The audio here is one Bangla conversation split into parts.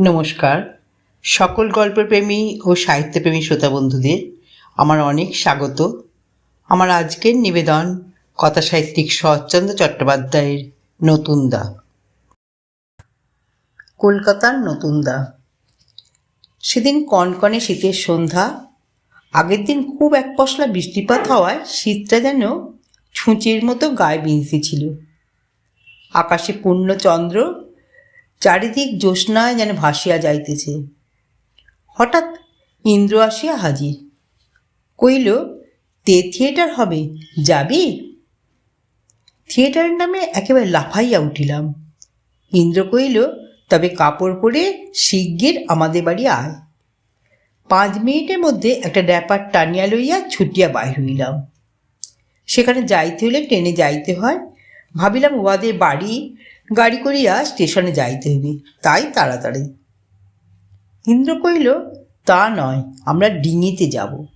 নমস্কার। সকল গল্পপ্রেমী ও সাহিত্যপ্রেমী শ্রোতা বন্ধুদের আমার অনেক স্বাগত। আমার আজকের নিবেদন কথা সাহিত্যিক শরৎচন্দ্র চট্টোপাধ্যায়ের নতুন দা। কলকাতার নতুন দা। সেদিন কনকনে শীতের সন্ধ্যা, আগের দিন খুব এক পশলা বৃষ্টিপাত হওয়ায় শীতটা যেন ছুঁচের মতো গায়ে বিঁধেছিল। আকাশে পূর্ণ চন্দ্র চারিদিক জ্যোৎস্নায় যেন ভাসিয়া যাইতেছে। হঠাৎ ইন্দ্র আসিয়া হাজির। কইল তে থিয়েটার হবে, যাবি? থিয়েটারের নামে একেবারে লাফাইয়া উঠিলাম। ইন্দ্র কইল তবে কাপড় পরে শিগগির আমাদের বাড়ি আয়। পাঁচ মিনিটের মধ্যে একটা ড্যাপার টানিয়া লইয়া ছুটিয়া বাহির হইলাম। সেখানে যাইতে হলে ট্রেনে যাইতে হয়। ভাবিলাম উহাদের বাড়ি গাড়ি করিয়া স্টেশনে যাইতে হইবে। তাই তাড়াতাড়ি। ইন্দ্র কইল তা নয়, আমরা ডিঙিতে যাব।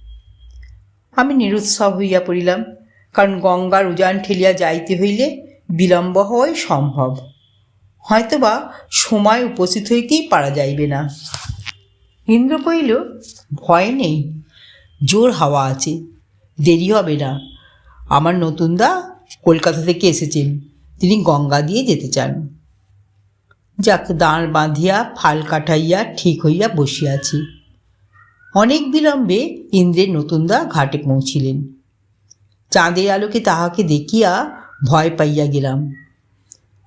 আমি নিরুৎসাহ হইয়া পড়িলাম, কারণ গঙ্গার উজান ঠেলিয়া যাইতে হইলে বিলম্ব হওয়াই সম্ভব। হয়তোবা সময় উপস্থিত হইতেই পারা যাইবে না। ইন্দ্র কইল ভয় নেই, জোর হাওয়া আছে, দেরি হবে না। আমার নতুনদা কলকাতা থেকে এসেছেন। তিনি গঙ্গা দিয়ে যেতে চান। যাক, দাঁড় বাঁধিয়া, ফাল কাটাইয়া, ঠিক হইয়া বসিয়াছি অনেক বিলম্বে ইন্দ্রের নতুনদা ঘাটে পৌঁছিলেন। চাঁদের আলোকে তাহাকে দেখিয়া ভয় পাইয়া গেলাম।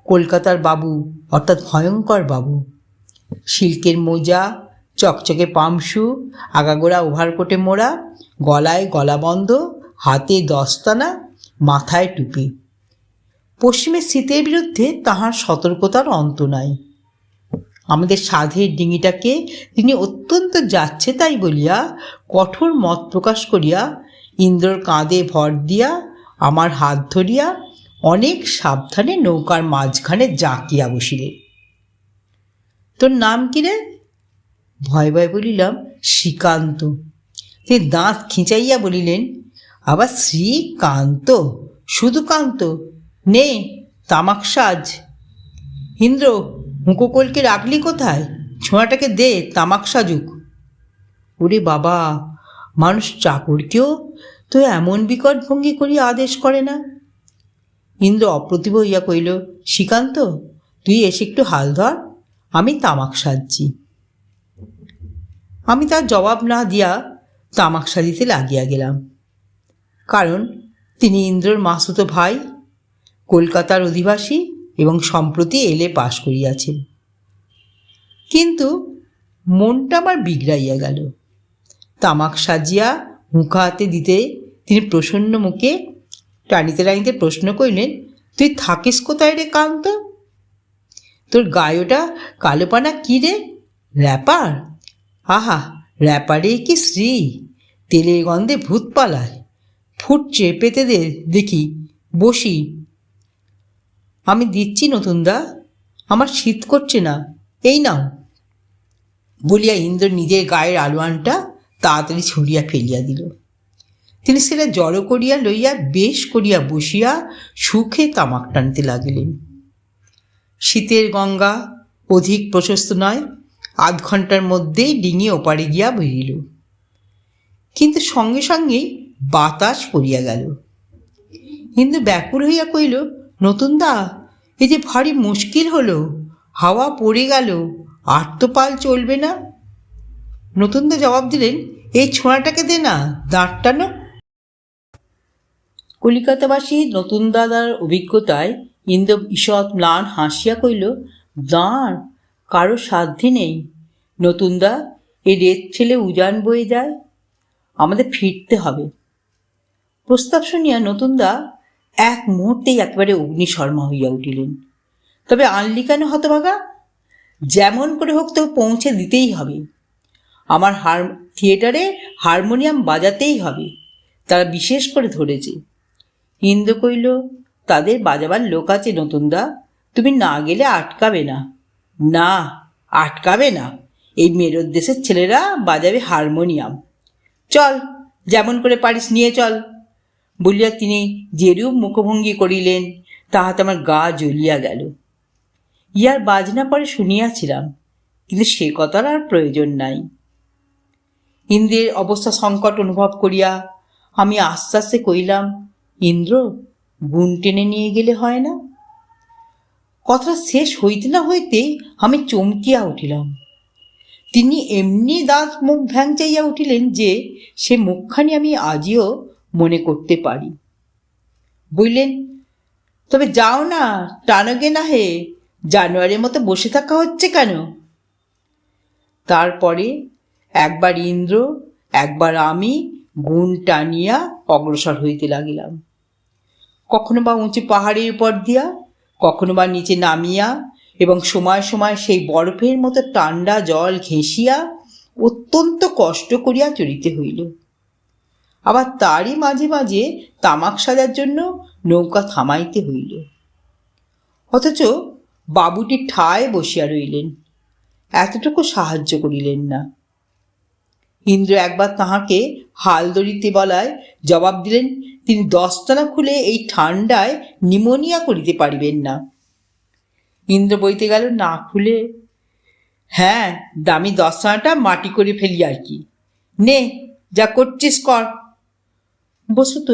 কলকাতার বাবু, অর্থাৎ ভয়ঙ্কর বাবু। সিল্কের মোজা, চকচকে পামশু, আগাগোড়া ওভারকোটে মোড়া, গলায় গলাবন্ধ, হাতে দস্তানা মাথায় টুপি। পশ্চিমের শীতের বিরুদ্ধে তাহার সতর্কতার অন্ত নাই। আমাদের সাধের ডিঙিটাকে তিনি অত্যন্ত যাচ্ছে তাই বলিয়া কঠোর মত প্রকাশ করিয়া ইন্দ্রর কাঁধে ভর দিয়া আমার হাত ধরিয়া অনেক সাবধানে নৌকার মাঝখানে জাঁকিয়া বসিলেন। তোর নাম কি রে? ভয় ভয় বলিলাম, শ্রীকান্ত। তিনি দাঁত খিঁচাইয়া বলিলেন, আবার শ্রীকান্ত? শুধু কান্ত? নে, তামাক সাজ। ইন্দ্র হুঁকোকলকে রাখলি কোথায়? ছোঁয়াটাকে দে, তামাক সাজুক। ওরে বাবা, মানুষ চাকরকেও তো এমন বিকট ভঙ্গি করিয়া আদেশ করে না? ইন্দ্র অপ্রতিভ হইয়া কইল শ্রীকান্ত, তুই এসে একটু হাল ধর, আমি তামাক সাজছি। আমি তার জবাব না দিয়া তামাক সাজিতে লাগিয়া গেলাম। কারণ, তিনি ইন্দ্রর মাসুতো ভাই কলকাতার অধিবাসী এবং সম্প্রতি এলে পাশ করিয়াছেন কিন্তু মনটা আমার বিগড়াইয়া গেল। তামাক সাজিয়া মুখা হাতে দিতে তিনি প্রসন্ন মুখে টানিতে টানিতে প্রশ্ন করিলেন, তুই থাকিস কোথায় রে কান্ত? তোর গায়োটা কালোপানা কি রে? র্যাপার? আহা, র্যাপারে কি শ্রী তেলের গন্ধে ভূত পালায়। ফুটছে পেতে দে দেখি, বসি আমি দিচ্ছি নতুনদা, আমার শীত করছে না, এই নাও। বলিয়া ইন্দ্র নিজের গায়ের আলোয়ানটা তাড়াতাড়ি ছুঁড়িয়া ফেলিয়া দিল। তিনি সেটা জড়ো করিয়া লইয়া, বেশ করিয়া বসিয়া সুখে তামাক টানতে লাগিলেন। শীতের গঙ্গা অধিক প্রশস্ত নয়, আধ ঘণ্টার মধ্যেই ডিঙি ওপারে গিয়া বেরিল কিন্তু সঙ্গে সঙ্গেই বাতাস পড়িয়া গেল। হিন্দু ব্যাকুল হইয়া কইল নতুন দা এ যে ভারী মুশকিল হলো, হাওয়া পড়ে গেল আর তো পাল চলবে না? নতুন দা জবাব দিলেন এই ছোঁয়াটাকে দে না দাঁড় টানো কলিকাতাবাসী নতুন দাদার অভিজ্ঞতায় ইন্দ্র ঈষৎ ম্লান হাসিয়া কইল দাঁড়, কারও সাধ্যি নেই। নতুনদা এই রেত ছেলে উজান বয়ে যায়। আমাদের ফিরতে হবে। প্রস্তাব শুনিয়া নতুনদা এক মুহূর্তেই একেবারে অগ্নিশর্মা হইয়া উঠিলেন। তবে আনলি কেন হতভাগা? যেমন করে হোক তো পৌঁছে দিতেই হবে। আমার হার থিয়েটারে হারমোনিয়াম বাজাতেই হবে, তারা বিশেষ করে ধরেছে। ইন্দ্র কইল তাদের বাজাবার লোক আছে নতুনদা, তুমি না গেলে আটকাবে না। না, আটকাবে না। এই মেরর দেশের ছেলেরা বাজাবে হারমোনিয়াম। চল, যেমন করে পারিস নিয়ে চল। বলিয়া তিনি যেরূপ মুখভঙ্গি করিলেন, তাহাতে আমার গা জ্বলিয়া গেল। ইহার বাজনা পরে শুনিয়াছিলাম, কিন্তু সে কথার আর প্রয়োজন নাই। ইন্দ্রের অবস্থা সংকট অনুভব করিয়া আমি আস্তে আস্তে কইলাম ইন্দ্র, গুণ টেনে নিয়ে গেলে হয় না? কথাটা শেষ হইতে না হইতে আমি চমকিয়া উঠিলাম। তিনি এমনি দাঁত মুখ ভ্যাংচাইয়া উঠিলেন যে, সে মুখখানি আমি আজও করতে পারি। বুঝলেন তবে যাও না, টানগে না হে, জানুয়ারির মতো বসে থাকা হচ্ছে কেন? তারপরে একবার ইন্দ্র, একবার আমি গুণ টানিয়া অগ্রসর হইতে লাগিলাম। কখনো বা উঁচু পাহাড়ের উপর দিয়া, কখনো বা নিচে নামিয়া এবং সময় সময় সেই বরফের মতো ঠান্ডা জল ঘেঁষিয়া অত্যন্ত কষ্ট করিয়া চলিতে হইল। আবার তারই মাঝে মাঝে তামাক সাজার জন্য নৌকা থামাইতে হইল। অথচ বাবুটি ঠায় বসিয়া রইলেন, এতটুকু সাহায্য করিলেন না। ইন্দ্র একবার তাহাকে হাল ধরিতে বলায় জবাব দিলেন, তিনি দশতলা খুলে এই ঠান্ডায় নিমোনিয়া করিতে পারিবেন না। ইন্দ্র বইতে গেল, না খুলে? হ্যাঁ দামি দশটানাটা মাটি করে ফেলি আর কি। নে, যা করছিস কর। বস্তুত,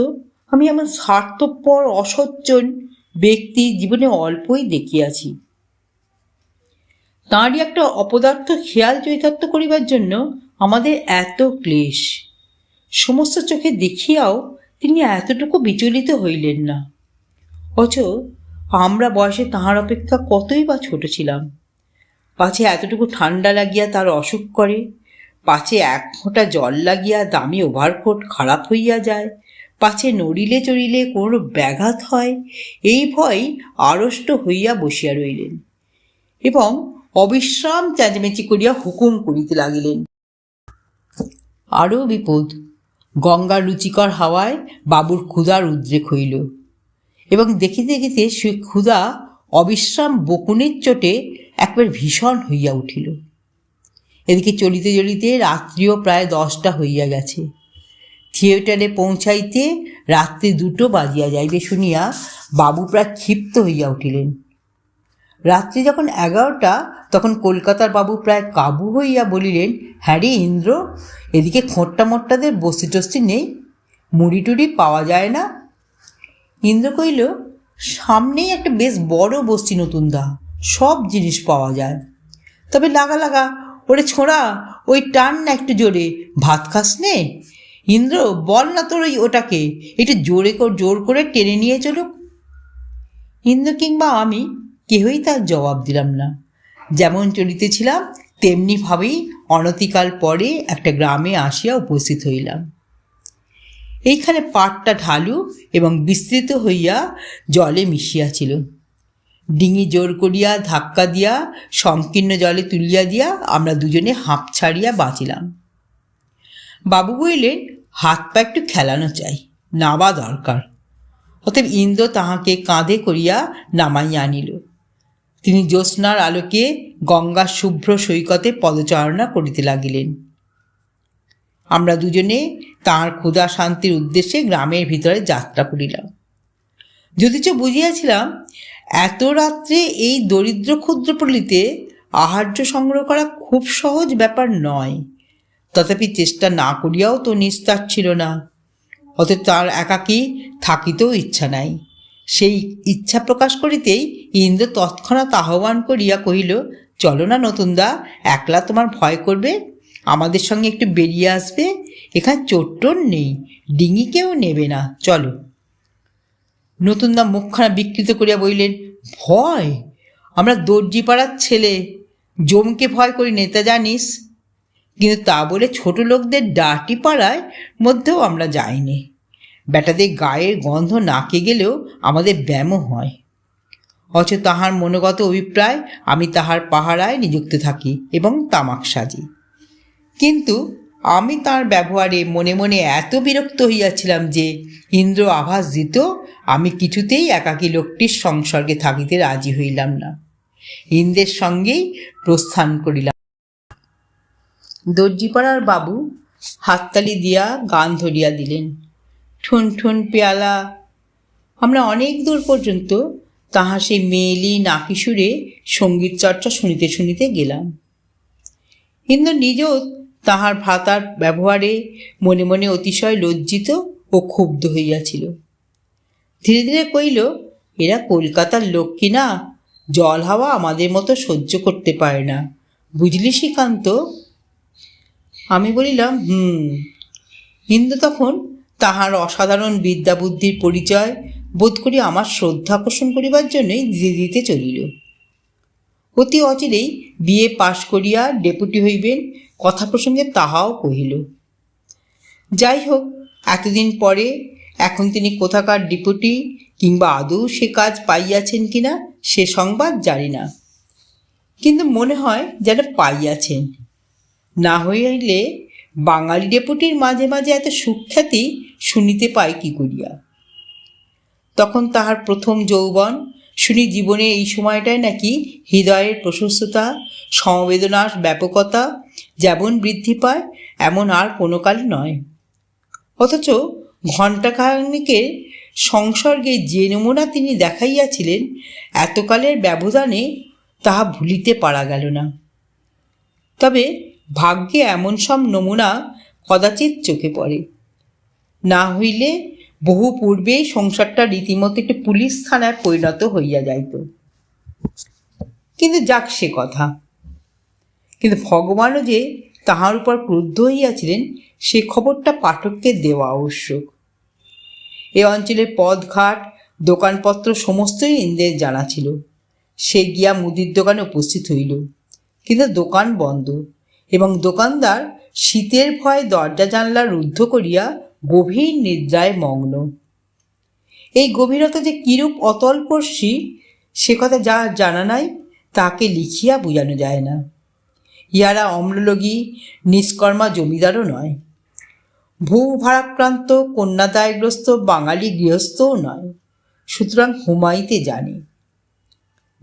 আমি আমার স্বার্থপর, অসজ্জন ব্যক্তি জীবনে অল্পই দেখিয়াছি। তাঁরই একটা অপদার্থ খেয়াল চৈতার্থ করিবার জন্য আমাদের এত ক্লেশ। সমস্ত চোখে দেখিয়াও তিনি এতটুকু বিচলিত হইলেন না। অথচ আমরা বয়সে তাহার অপেক্ষা কতই বা ছোট ছিলাম। পাছে এতটুকু ঠান্ডা লাগিয়া তার অসুখ করে পাছে এক ফোঁটা জল লাগিয়া দামি ওভারকোট খারাপ হইয়া যায়, পাছে নড়িলে চড়িলে কোনো ব্যাঘাত হয়, এই ভয় আড়ষ্ট হইয়া বসিয়া রইলেন এবং অবিশ্রাম চেঁচামেচি করিয়া হুকুম করিতে লাগিলেন। আরও বিপদ, গঙ্গার রুচিকর হাওয়ায় বাবুর ক্ষুধার উদ্রেক হইল এবং দেখিতে দেখিতে সে ক্ষুধা অবিশ্রাম বকুনের চোটে একবার ভীষণ হইয়া উঠিল। এদিকে চলিতে চলিতে রাত্রিও প্রায় দশটা হইয়া গেছে। থিয়েটারে পৌঁছাইতে রাত্রি দুটো বাজিয়া যাইবে শুনিয়া বাবু প্রায় ক্ষিপ্ত হইয়া উঠিলেন। রাত্রি যখন এগারোটা, তখন কলকাতার বাবু প্রায় কাবু হইয়া বলিলেন হ্যাঁ রে ইন্দ্র, এদিকে খোঁট্টা মোট্টাদের বস্তি টস্তি নেই, মুড়ি টুড়ি পাওয়া যায় না? ইন্দ্র কইল সামনেই একটা বেশ বড় বস্তি নতুন দা, সব জিনিস পাওয়া যায়। তবে লাগা লাগা ওরে ছোঁড়া, ওই টান না একটু জোরে। ভাত খাস নে? ইন্দ্র, বল না তোর ওই ওটাকে। একটু জোরে জোর করে টেনে নিয়ে চলুক। ইন্দ্র কিংবা আমি কেহই তার জবাব দিলাম না। যেমন চলিতেছিলাম তেমনিভাবেই অনতিকাল পরে একটা গ্রামে আসিয়া উপস্থিত হইলাম। এইখানে পাটটা ঢালু এবং বিস্তৃত হইয়া জলে মিশিয়াছিল। ডিঙি জোর করিয়া, ধাক্কা দিয়া, সংকীর্ণ জলে তুলিয়া দিয়া আমরা দুজনে হাঁপ ছাড়িয়া বাঁচিলাম। বাবু বললেন, হাত পা একটু খেলানো চাই নাবা দরকার। অতএব ইন্দ্র তাহাকে কাঁধে করিয়া নামাইয়া আনিল। তিনি জ্যোৎস্নার আলোকে গঙ্গার শুভ্র সৈকতে পদচারণা করিতে লাগিলেন। আমরা দুজনে তাঁর ক্ষুধা শান্তির উদ্দেশ্যে গ্রামের ভিতরে যাত্রা করিলাম। যদিচ বুঝিয়াছিলাম এত রাত্রে এই দরিদ্র ক্ষুদ্রপল্লীতে আহার্য সংগ্রহ করা খুব সহজ ব্যাপার নয়। তথাপি চেষ্টা না করিয়াও তো নিস্তার ছিল না। অতএব তার একাকী থাকিতেও ইচ্ছা নাই। সেই ইচ্ছা প্রকাশ করিতেই ইন্দ্র তৎক্ষণাৎ আহ্বান করিয়া কহিল, চলো না নতুনদা, একলা তোমার ভয় করবে। আমাদের সঙ্গে একটু বেরিয়ে আসবে। এখানে চোট্টর নেই ডিঙি কেউ নেবে না। চলো। নতুনদা মুখখানা বিকৃত করিয়া বললেন, ভয়? আমরা দর্জি পাড়ার ছেলে। জমকে ভয় করি নেতা জানিস? কিন্তু তা বলে ছোট লোকদের ডাটি পাড়ায় মধ্যেও আমরা যাইনি। বেটাদের গায়ের গন্ধ নাকে গেলেও আমাদের ব্যায়ামও হয়। অথচ তাহার মনোগত অভিপ্রায় আমি তাহার পাহারায় নিযুক্ত থাকি এবং তামাক সাজি। কিন্তু আমি তার ব্যবহারে মনে মনে এত বিরক্ত হইয়াছিলাম যে ইন্দ্র আভাস দিত আমি কিছুতেই একাকী লোকটির সংসর্গে থাকিতে রাজি হইলাম না। ইন্দ্রের সঙ্গেই প্রস্থান করিলাম। দর্জিপাড়ার বাবু হাততালি দিয়া গান ধরিয়া দিলেন। ঠুন ঠুন পেয়ালা, আমরা অনেক দূর পর্যন্ত তাহা সেই মেয়েলি নাকি সুরে সংগীত চর্চা শুনিতে শুনিতে গেলাম। ইন্দ্র নিজেও তাহার ভ্রাতার ব্যবহারে মনে মনে অতিশয় লজ্জিত ও ক্ষুব্ধ হইয়াছিল। ধীরে ধীরে কইল এরা কলকাতার লোক কিনা জল হাওয়া আমাদের মতো সহ্য করতে পারে না। বুঝলি শ্রীকান্ত? আমি বলিলাম, হুম। ইন্দ্র তখন তাহার অসাধারণ বিদ্যা বুদ্ধির পরিচয় বোধ করি আমার শ্রদ্ধা আকর্ষণ করিবার জন্যই দিতে চলিল। অতি অচিরেই বিয়ে পাশ করিয়া ডেপুটি হইবেন, কথা প্রসঙ্গে তাহাও কহিল। যাই হোক, এতদিন পরে এখন তিনি কোথাকার ডিপুটি কিংবা আদৌ সে কাজ পাইয়াছেন কিনা সে সংবাদ জানি না। কিন্তু মনে হয় যেন পাইয়াছেন। না হইলে বাঙালি ডেপুটির মাঝে মাঝে এত সুখ্যাতি শুনিতে পাই কি করিয়া। তখন তাহার প্রথম যৌবন শুনি জীবনে এই সময়টায় নাকি হৃদয়ের প্রশস্ততা, সমবেদনার ব্যাপকতা, যেমন বৃদ্ধি পায়, এমন আর কোনো কাল নয়। অথচ ঘণ্টাখানেকের সংসর্গে যে নমুনা তিনি দেখাইয়াছিলেন, এতকালের ব্যবধানে তাহা ভুলিতে পারা গেল না। তবে ভাগ্যে এমন সব নমুনা কদাচিৎ চোখে পড়ে। না হইলে বহু পূর্বেই সংসারটা রীতিমতো একটি পুলিশ থানায় পরিণত হইয়া যাইত। কিন্তু যাক সে কথা। কিন্তু ভগবানও যে তাহার উপর ক্রুদ্ধ হইয়াছিলেন, সে খবরটা পাঠককে দেওয়া আবশ্যক। এ অঞ্চলের পথঘাট দোকানপত্র সমস্তই ইন্দ্রের জানা ছিল। সে গিয়া মুদির দোকানে উপস্থিত হইল। কিন্তু দোকান বন্ধ এবং দোকানদার শীতের ভয়ে দরজা জানলা রুদ্ধ করিয়া গভীর নিদ্রায় মগ্ন। এই গভীরতা যে কিরূপ অতলপর্শী, সে কথা যা জানা নাই, তাকে লিখিয়া বোঝানো যায় না। ইহারা অম্ললোগী, নিষ্কর্মা জমিদারও নয়। ভূ ভারাক্রান্ত কন্যাদায়গ্রস্ত বাঙালি গৃহস্থও নয়। সুতরাং হুমাইতে জানে।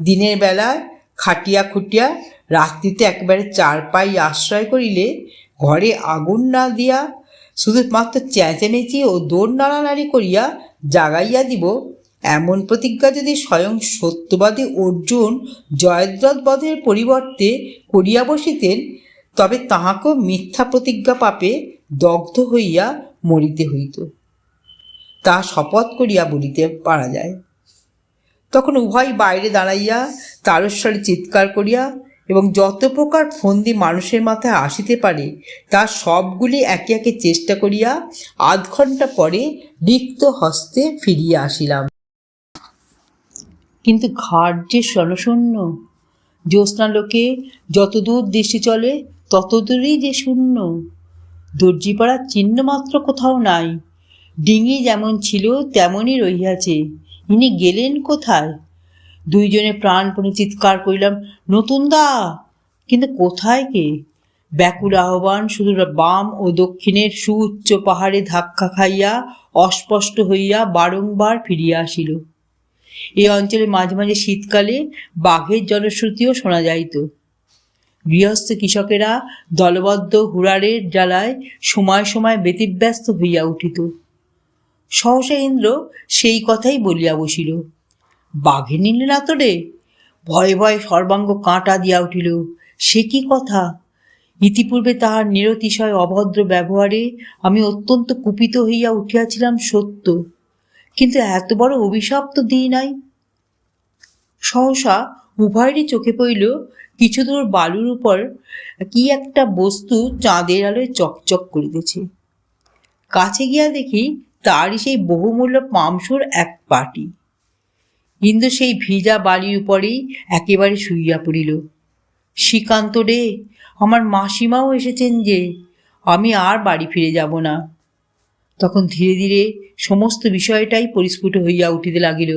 দিনের বেলায় খাটিয়া খুটিয়া রাত্রিতে একেবারে চার পাই আশ্রয় করিলে ঘরে আগুন না দিয়া শুধুমাত্র চেঁচামেচি ও দৌড় নাড়ানাড়ি করিয়া জাগাইয়া দিব, এমন প্রতিজ্ঞা যদি স্বয়ং সত্যবাদী অর্জুন জয়দ্রথ বধের পরিবর্তে করিয়া বসিতেন, তবে তাহাকেও মিথ্যা প্রতিজ্ঞা পাপে দগ্ধ হইয়া মরিতে হইত। তাহা শপথ করিয়া বলিতে পারা যায়। তখন উভয় বাইরে দাঁড়াইয়া তারস্বরে চিৎকার করিয়া এবং যত প্রকার ফন্দি মানুষের মাথায় আসিতে পারে, তা সবগুলি একে একে চেষ্টা করিয়া আধ ঘণ্টা পরে রিক্ত হস্তে ফিরিয়া আসিলাম। কিন্তু ঘাট যে শনশূন্য জ্যোৎস্নালোকে যতদূর দৃষ্টি চলে, ততদূরই যে শূন্য। দর্জিপাড়ার চিহ্ন মাত্র কোথাও নাই, ডিঙি যেমন ছিল, তেমনই রহিয়াছে। ইনি গেলেন কোথায়? দুইজনে প্রাণপণে চিৎকার করিলাম নতুন দা কিন্তু কোথায় কে? ব্যাকুল আহ্বান শুধু বাম ও দক্ষিণের সুউচ্চ পাহাড়ে ধাক্কা খাইয়া অস্পষ্ট হইয়া বারংবার ফিরিয়া আসিল। এই অঞ্চলে মাঝে মাঝে শীতকালে বাঘের জনশ্রুতিও শোনা যাইত। গৃহস্থ কৃষকেরা দলবদ্ধ হুড়ারের জ্বালায় সময় সময় ব্যতিব্যস্ত হইয়া উঠিত। সহসা ইন্দ্র সেই কথাই বলিয়া বসিল। বাঘে নিলে না তো রে ভয়ে ভয়ে সর্বাঙ্গ কাঁটা দিয়া উঠিল, সে কি কথা? ইতিপূর্বে তাহার নিরতিশয় অভদ্র ব্যবহারে আমি অত্যন্ত কুপিত হইয়া উঠিয়াছিলাম সত্য, কিন্তু এত বড় অভিশাপ তো দিই নাই। সহসা উভয়েরই চোখে পড়িল, কিছু দূর বালুর উপর কি একটা বস্তু চাঁদের আলোয় চকচক করিতেছে। কাছে গিয়া দেখি তারই সেই বহুমূল্য পামসুর এক পাটি। কিন্তু সেই ভিজা বালির উপরেই একেবারে শুইয়া পড়িল। শ্রীকান্ত রে আমার মাসিমাও এসেছেন যে, আমি আর বাড়ি ফিরে যাব না। তখন ধীরে ধীরে সমস্ত বিষয়টাই পরিস্ফুট হইয়া উঠিতে লাগিল।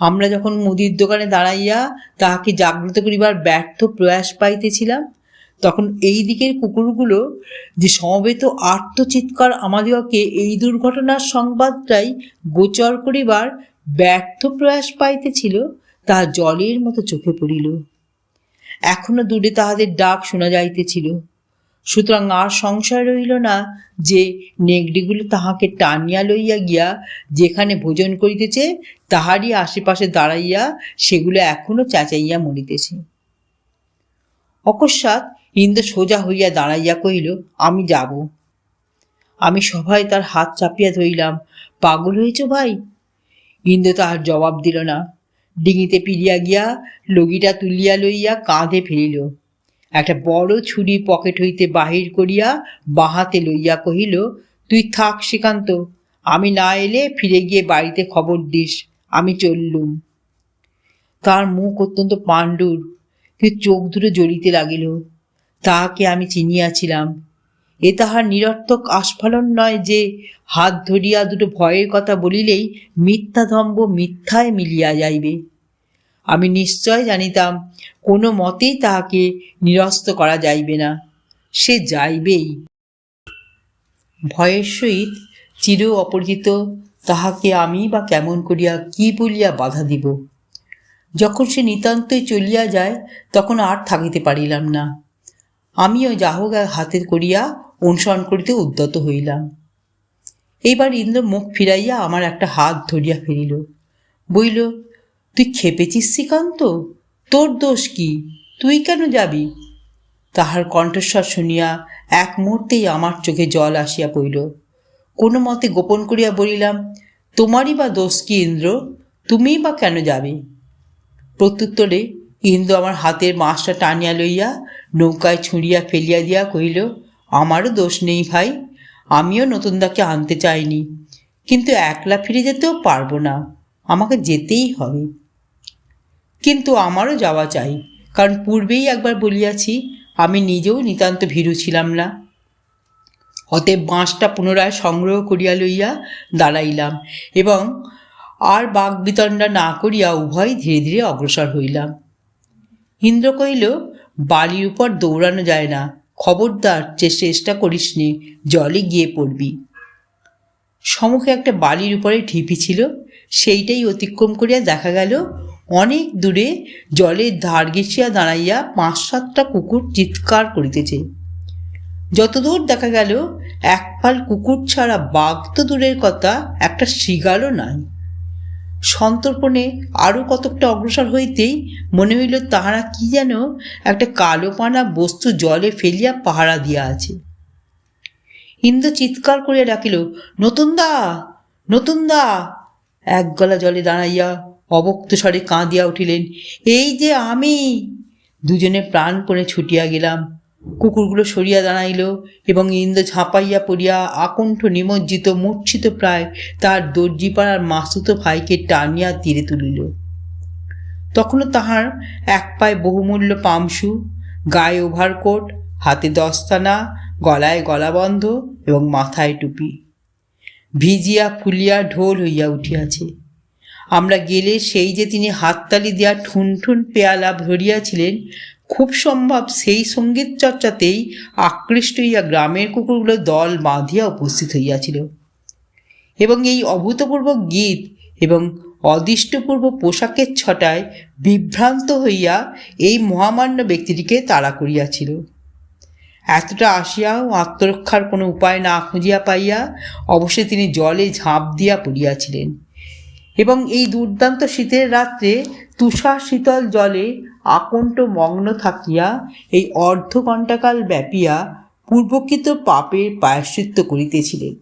আমরা যখন মুদির দোকানে দাঁড়াইয়া তাহাকে জাগ্রত করিবার ব্যর্থ প্রয়াস পাইতেছিলাম, তখন এই দিকের কুকুরগুলো যে সমবেত আর্তচিৎকার আমাদিগকে এই দুর্ঘটনার সংবাদটাই গোচর করিবার ব্যর্থ প্রয়াস পাইতেছিল তাহা জলের মতো চোখে পড়িল। এখনও দূরে তাহাদের ডাক শোনা যাইতেছিল। সুতরাং আর সংশয় রইল না যে, নেগড়িগুলো তাহাকে টানিয়া লইয়া গিয়া যেখানে ভোজন করিতেছে, তাহারই আশেপাশে দাঁড়াইয়া সেগুলো এখনও চেঁচাইয়া মরিতেছে। অকস্মাৎ ইন্দ্র সোজা হইয়া দাঁড়াইয়া কহিল, আমি যাব। আমি সবাই তার হাত চাপিয়া ধরিলাম। পাগল হয়েছ ভাই? ইন্দ্র তাহার জবাব দিল না। ডিঙিতে পিড়িয়া গিয়া লগিটা তুলিয়া লইয়া কাঁধে ফেলিল। একটা বড় ছুরি পকেট হইতে বাহির করিয়া বাহাতে লইয়া কহিল, তুই থাক শ্রীকান্ত, আমি না এলে ফিরে গিয়ে বাড়িতে খবর দিস, আমি চললুম তার মুখ অত্যন্ত পাণ্ডুর চোখ দুটো জ্বলিতে লাগিল। তাহাকে আমি চিনিয়াছিলাম। এ তাহার নিরর্থক আস্ফালন নয় যে হাত ধরিয়া দুটো ভয়ের কথা বলিলেই মিথ্যা ধম্ব মিথ্যায় মিলিয়া যাইবে। আমি নিশ্চয় জানিতাম, কোনো মতেই তাহাকে নিরস্ত করা যাইবে না। সে যাইবেই। ভয়ের সহিত চির অপরিচিত তাহাকে আমি বা কেমন করিয়া কি বলিয়া বাধা দিব? যখন সে নিতান্তই চলিয়া যায়, তখন আর থাকিতে পারিলাম না। আমিও যাহোক হাতের করিয়া অনুসরণ করিতে উদ্যত হইলাম। এইবার ইন্দ্র মুখ ফিরাইয়া আমার একটা হাত ধরিয়া ফেলিল। বইল তুই খেপেছিস শ্রীকান্ত? তোর দোষ কি? তুই কেন যাবি? তাহার কণ্ঠস্বর শুনিয়া এক মুহূর্তেই আমার চোখে জল আসিয়া পড়িল। কোনো মতে গোপন করিয়া বলিলাম, তোমারই বা দোষ কি ইন্দ্র? তুমিই বা কেন যাবে? প্রত্যুত্তরে ইন্দ্র আমার হাতের মাছটা টানিয়া লইয়া নৌকায় ছুঁড়িয়া ফেলিয়া দিয়া কহিল আমারও দোষ নেই ভাই। আমিও নতুনদাকে আনতে চাইনি। কিন্তু একলা ফিরে যেতেও পারব না। আমাকে যেতেই হবে। কিন্তু আমারও যাওয়া চাই। কারণ পূর্বেই একবার বলিয়াছি, আমি নিজেও নিতান্ত ভীরু ছিলাম না। অতএব বাঁশটা পুনরায় সংগ্রহ করিয়া লইয়া দাঁড়াইলাম এবং আর বাঘ বিতণ্ডা না করিয়া উভয় ধীরে ধীরে অগ্রসর হইলাম। ইন্দ্র কহিল, বালির উপর দৌড়ানো যায় না। খবরদার চেষ্টা করিস নি জলে গিয়ে পড়বি। সমুখে একটা বালির উপরে ঢিপি ছিল, সেইটাই অতিক্রম করিয়া দেখা গেল, অনেক দূরে জলের ধার ঘেঁষিয়া দাঁড়াইয়া পাঁচ সাতটা কুকুর চিৎকার করিতেছে। যতদূর দেখা গেল এক ফাল কুকুর ছাড়া বাঘ তো দূরের কথা, একটা শিগালও নাই। সন্তর্পণে আরও কতকটা অগ্রসর হইতেই মনে হইল তাহারা কি যেন একটা কালো পানা বস্তু জলে ফেলিয়া পাহারা দিয়া আছে। ইন্দ্র চিৎকার করিয়া ডাকিল, নতুন দা নতুন দা! এক গলা জলে দাঁড়াইয়া অবক্ত স্বরে কাঁদিয়া উঠিলেন, এই যে আমি! দুজনে প্রাণপণে ছুটিয়া গেলাম। কুকুরগুলো সরিয়া দাঁড়াইল এবং ইন্দ্র ঝাঁপাইয়া পড়িয়া আকণ্ঠ নিমজ্জিত, মূর্ছিত প্রায় তার দর্জিপাড়ার মাসুতো ভাইকে টানিয়া তীরে তুলিল। তখনও তাহার এক পায়ে বহুমূল্য পামসু, গায়ে ওভারকোট, হাতে দস্তানা, গলায় গলাবন্ধ এবং মাথায় টুপি। ভিজিয়া ফুলিয়া ঢোল হইয়া উঠিয়াছে। আমরা গেলে সেই যে তিনি হাততালি দিয়া ঠুন ঠুন পেয়ালা ধরিয়াছিলেন খুব সম্ভব সেই সংগীত চর্চাতেই আকৃষ্ট হইয়া গ্রামের কুকুরগুলো দল বাঁধিয়া উপস্থিত হইয়াছিল। এবং এই অভূতপূর্ব গীত এবং অদৃষ্টপূর্ব পোশাকের ছটায় বিভ্রান্ত হইয়া এই মহামান্য ব্যক্তিটিকে তাড়া করিয়াছিল। এতটা আসিয়াও আত্মরক্ষার কোনো উপায় না খুঁজিয়া পাইয়া অবশ্যই তিনি জলে ঝাঁপ দিয়া পড়িয়াছিলেন। এবং এই দুর্দান্ত শীতের রাত্রে তুষার শীতল জলে আকণ্ঠ মগ্ন থাকিয়া এই অর্ধ ঘণ্টাকাল ব্যাপিয়া পূর্বকৃত পাপের প্রায়শ্চিত্ত করিতেছিলেন।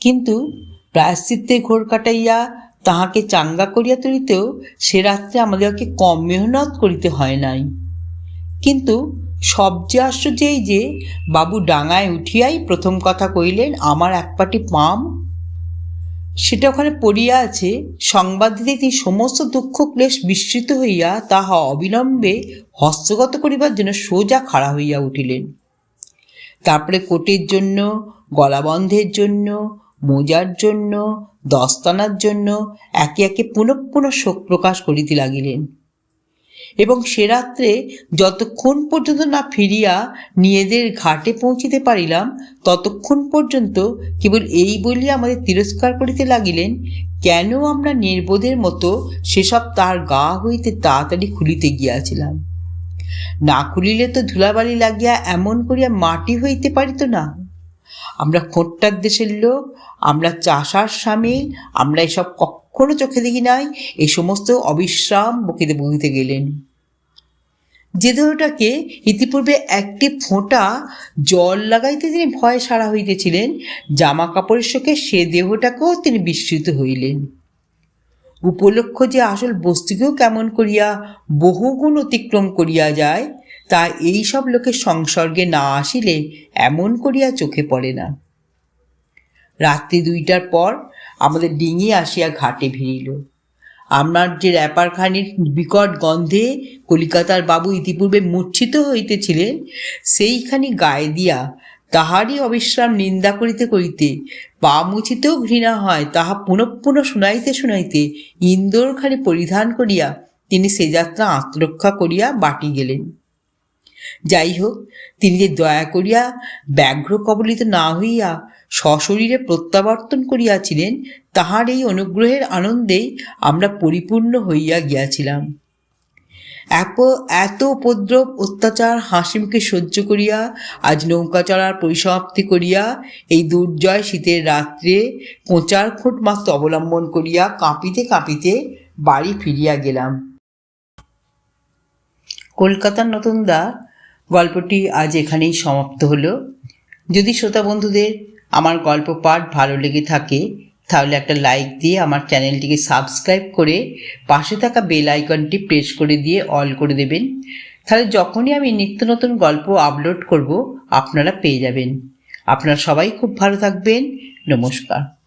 কিন্তু প্রায়শ্চিত্তে ঘোর কাটাইয়া তাহাকে চাঙ্গা করিয়া তুলিতেও সে রাত্রে আমাদেরকে কম মেহনত করিতে হয় নাই। কিন্তু সবচেয়ে আশ্চর্য এই যে, বাবু ডাঙায় উঠিয়াই প্রথম কথা কইলেন আমার এক পাটি পাম সেটা ওখানে পড়িয়া আছে, সংবাদ দিতে তিনি সমস্ত দুঃখ ক্লেশ বিস্মৃত হইয়া তাহা অবিলম্বে হস্তগত করিবার জন্য সোজা খাড়া হইয়া উঠিলেন। তারপরে কোটের জন্য, গলাবন্ধের জন্য, মোজার জন্য, দস্তানার জন্য, একে একে পুনঃ পুনঃ শোক প্রকাশ করিতে লাগিলেন। এবং সে রাত্রে যতক্ষণ পর্যন্ত না ফিরিয়া নিজেদের ঘাটে পৌঁছিতে পারিলাম, ততক্ষণ পর্যন্ত কেবল এই বলিয়া আমাদের তিরস্কার করিতে লাগিলেন, কেন আমরা নির্বোধের মতো সেসব তার গা হইতে তাড়াতাড়ি খুলিতে গিয়াছিলাম? না খুলিলে তো ধুলাবালি লাগিয়া এমন করিয়া মাটি হইতে পারিত না। আমরা খোট্টার দেশের লোক, আমরা চাষার সামিল, আমরা এসব কখনো চোখে দেখি নাই, এই সমস্ত অবিশ্রাম বকিতে বকিতে গেলেন। যে দেহটাকে ইতিপূর্বে একটি ফোঁটা জল লাগাইতে তিনি ভয়ে সারা হইতেছিলেন জামা কাপড়ের শোকে সে দেহটাকেও তিনি বিস্মৃত হইলেন। উপলক্ষ যে আসল বস্তুকেও কেমন করিয়া বহুগুণ অতিক্রম করিয়া যায়, তা এই সব লোকের সংসর্গে না আসিলে এমন করিয়া চোখে পড়ে না। রাত্রি দুইটার পর আমাদের ডিঙি আসিয়া ঘাটে ভিড়িল। আমার যে র্যাপারখানির বিকট গন্ধে কলিকাতার বাবু ইতিপূর্বে মূর্ছিত হইতেছিলেন, সেইখানি গায়ে দিয়া তাহারই অবিশ্রাম নিন্দা করিতে করিতে পা মুছিতেও ঘৃণা হয়, তাহা পুনঃ পুনঃ শুনাইতে শুনাইতে ইন্দোরখানি পরিধান করিয়া তিনি সে যাত্রা আত্মরক্ষা করিয়া বাটি গেলেন। যাই হোক তিনি যে দয়া করিয়া ব্যাঘ্র কবলিত না হইয়া সশরীরে প্রত্যাবর্তন করিয়াছিলেন, তাহার এই অনুগ্রহের আনন্দেই আমরা পরিপূর্ণ হইয়া গিয়াছিলাম। এত এত উপদ্রব, অত্যাচার হাসিমুখে সহ্য করিয়া, আজ নৌকা চড়ার পরিসমাপ্তি করিয়া, এই দুর্জয় শীতের রাত্রে কোঁচার খুঁট মাত্র অবলম্বন করিয়া কাঁপিতে কাঁপিতে বাড়ি ফিরিয়া গেলাম। কলকাতার নতুনদা গল্পটি আজ এখানেই সমাপ্ত হলো। যদি শ্রোতা বন্ধুদের আমার গল্প পাঠ ভালো লেগে থাকে, তাহলে একটা লাইক দিয়ে আমার চ্যানেলটিকে সাবস্ক্রাইব করে পাশে থাকা বেল আইকনটি প্রেস করে দিয়ে অল করে দেবেন। তাহলে যখনই আমি নিত্য নতুন গল্প আপলোড করব, আপনারা পেয়ে যাবেন। আপনারা সবাই খুব ভালো থাকবেন। নমস্কার।